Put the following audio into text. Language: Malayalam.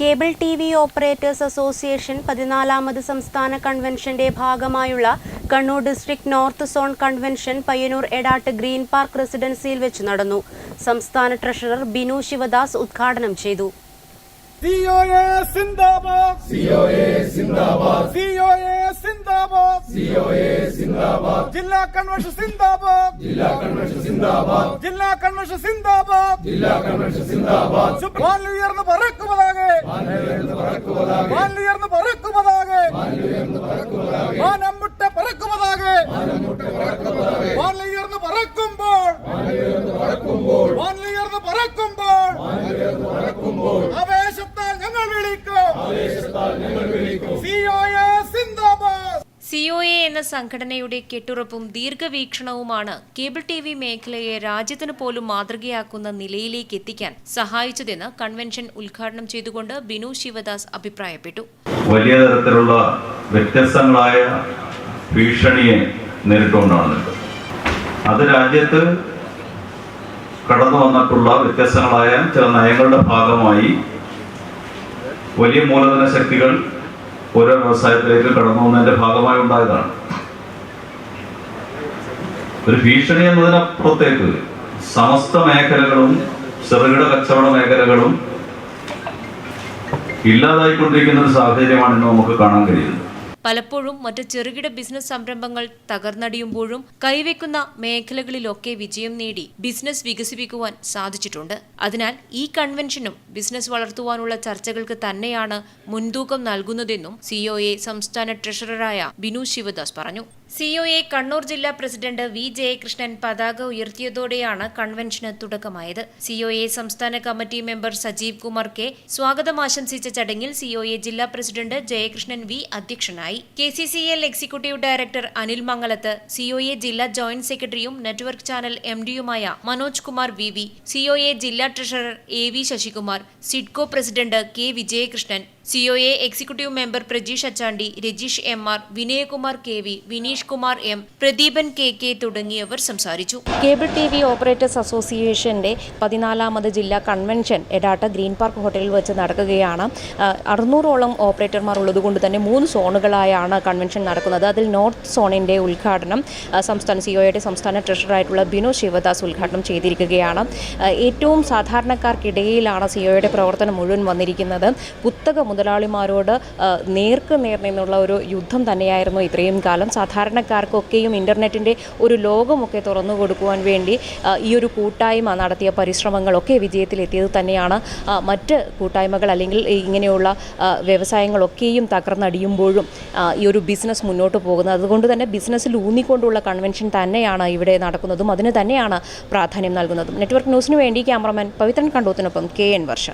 Cable T V operators association പതിനാലാമത് സംസ്ഥാന കൺവെൻഷന്റെ ഭാഗമായുള്ള Kannur district north zone convention Payyanur Edat green park റെസിഡൻസിയിൽ വെച്ച് നടന്നു. സംസ്ഥാന ട്രഷറർ ബിനു ശിവദാസ് ഉദ്ഘാടനം ചെയ്തു. ജില്ലാ കൺവെൻഷൻ സിന്ദാബാദ്. ജില്ലാ കൺവെൻഷൻ സിന്ദാബാദ്. ജില്ലാ കൺവെൻഷൻ സിന്ദാബാദ്. ജില്ലാ കൺവെൻഷൻ സിന്ദാബാദ്. വാനിലുയർന്ന് പറക്കുമതാകെ സിന്ദാബാദ് എ എന്ന സംഘടനയുടെ കെട്ടുറപ്പും ദീർഘവീക്ഷണവുമാണ് കേബിൾ ടി വി മേഖലയെ രാജ്യത്തിന് പോലും മാതൃകയാക്കുന്ന നിലയിലേക്ക് എത്തിക്കാൻ സഹായിച്ചതെന്ന് കൺവെൻഷൻ ഉദ്ഘാടനം ചെയ്തുകൊണ്ട് ബിനു ശിവദാസ് അഭിപ്രായപ്പെട്ടു. വലിയ തരത്തിലുള്ള വ്യത്യസ്തങ്ങളായ ഭീഷണിയെ നേരിട്ടുകൊണ്ടാണ് അത് രാജ്യത്ത് കടന്നു വന്നിട്ടുള്ള വ്യത്യസ്തങ്ങളായ ചില നയങ്ങളുടെ ഭാഗമായി വലിയ മൂലധന ശക്തികൾ ഓരോ വ്യവസായത്തിലേക്ക് കടന്നു വന്നതിന്റെ ഭാഗമായി ഉണ്ടായതാണ്. ഒരു ഭീഷണി എന്നതിനപ്പുറത്തേക്ക് സമസ്ത മേഖലകളും ചെറുകിട കച്ചവട മേഖലകളും ഇല്ലാതായിക്കൊണ്ടിരിക്കുന്ന ഒരു സാഹചര്യമാണ് ഇന്ന് നമുക്ക് കാണാൻ കഴിയുന്നത്. പലപ്പോഴും മറ്റ് ചെറുകിട ബിസിനസ് സംരംഭങ്ങൾ തകർന്നടിയുമ്പോഴും കൈവയ്ക്കുന്ന മേഖലകളിലൊക്കെ വിജയം നേടി ബിസിനസ് വികസിപ്പിക്കുവാൻ സാധിച്ചിട്ടുണ്ട്. അതിനാൽ ഈ കൺവെൻഷനും ബിസിനസ് വളർത്തുവാനുള്ള ചർച്ചകൾക്ക് തന്നെയാണ് മുൻതൂക്കം നൽകുന്നതെന്നും സിഒഎ സംസ്ഥാന ട്രഷററായ ബിനു ശിവദാസ് പറഞ്ഞു. സിഒഎ കണ്ണൂർ ജില്ലാ പ്രസിഡന്റ് വി ജയകൃഷ്ണൻ പതാക ഉയർത്തിയതോടെയാണ് കൺവെൻഷന് തുടക്കമായത്. സിഒഎ സംസ്ഥാന committee member Sajeev Kumar K സ്വാഗതം ആശംസിച്ച ചടങ്ങിൽ സിഒഎ ജില്ലാ പ്രസിഡന്റ് ജയകൃഷ്ണൻ വി അധ്യക്ഷനായി. K C C L executive director Anil Mangalath COA ജില്ലാ ജോയിന്റ് സെക്രട്ടറിയും network channel M ഡിയുമായ Manoj Kumar V V COA ജില്ലാ treasurer A V Sasikumar SIDCO president K Vijayakrishnan COA executive member Prajeesh Achandi Rajeesh M R Vinayakumar K V Vineesh Kumar M Pradeepan K K തുടങ്ങിയവർ സംസാരിച്ചു. കേബിൾ ടി വി ഓപ്പറേറ്റേഴ്സ് അസോസിയേഷന്റെ പതിനാലാമത് ജില്ലാ കൺവെൻഷൻ എടാട്ട ഗ്രീൻ പാർക്ക് ഹോട്ടലിൽ വെച്ച് നടക്കുകയാണ്. അറുന്നൂറോളം ഓപ്പറേറ്റർമാർ ഉള്ളതുകൊണ്ട് തന്നെ മൂന്ന് സോണുകളായാണ് കൺവെൻഷൻ നടക്കുന്നത്. അതിൽ നോർത്ത് സോണിന്റെ ഉദ്ഘാടനം സംസ്ഥാന സിഒയുടെ സംസ്ഥാന ട്രഷറായിട്ടുള്ള ബിനു ശിവദാസ് ഉദ്ഘാടനം ചെയ്തിരിക്കുകയാണ്. ഏറ്റവും സാധാരണക്കാർക്കിടയിലാണ് സിഒയുടെ പ്രവർത്തനം മുഴുവൻ വന്നിരിക്കുന്നത്. കുത്തക മുതലാളിമാരോട് നേർക്ക് നേർ നിന്നുള്ള ഒരു യുദ്ധം തന്നെയായിരുന്നു ഇത്രയും കാലം. സാധാരണക്കാർക്കൊക്കെയും ഇന്റർനെറ്റിന്റെ ഒരു ലോകമൊക്കെ തുറന്നു കൊടുക്കുവാൻ വേണ്ടി ഈ ഒരു കൂട്ടായ്മ നടത്തിയ പരിശ്രമങ്ങളൊക്കെ വിജയത്തിലെത്തിയത് തന്നെയാണ്. മറ്റ് കൂട്ടായ്മകൾ അല്ലെങ്കിൽ ഇങ്ങനെയുള്ള വ്യവസായങ്ങളൊക്കെയും തകർന്നടിയുമ്പോഴും ഈ ഒരു ബിസിനസ് മുന്നോട്ട് പോകുന്നത്. അതുകൊണ്ട് തന്നെ ബിസിനസ്സിൽ ഊന്നിക്കൊണ്ടുള്ള കൺവെൻഷൻ തന്നെയാണ് ഇവിടെ നടക്കുന്നതും. അതിന് തന്നെയാണ് പ്രാധാന്യം നൽകുന്നതും. നെറ്റ്വർക്ക് ന്യൂസിന് വേണ്ടി ക്യാമറമാൻ പവിത്രൻ കണ്ടോത്തിനൊപ്പം കെ എൻ വർഷ.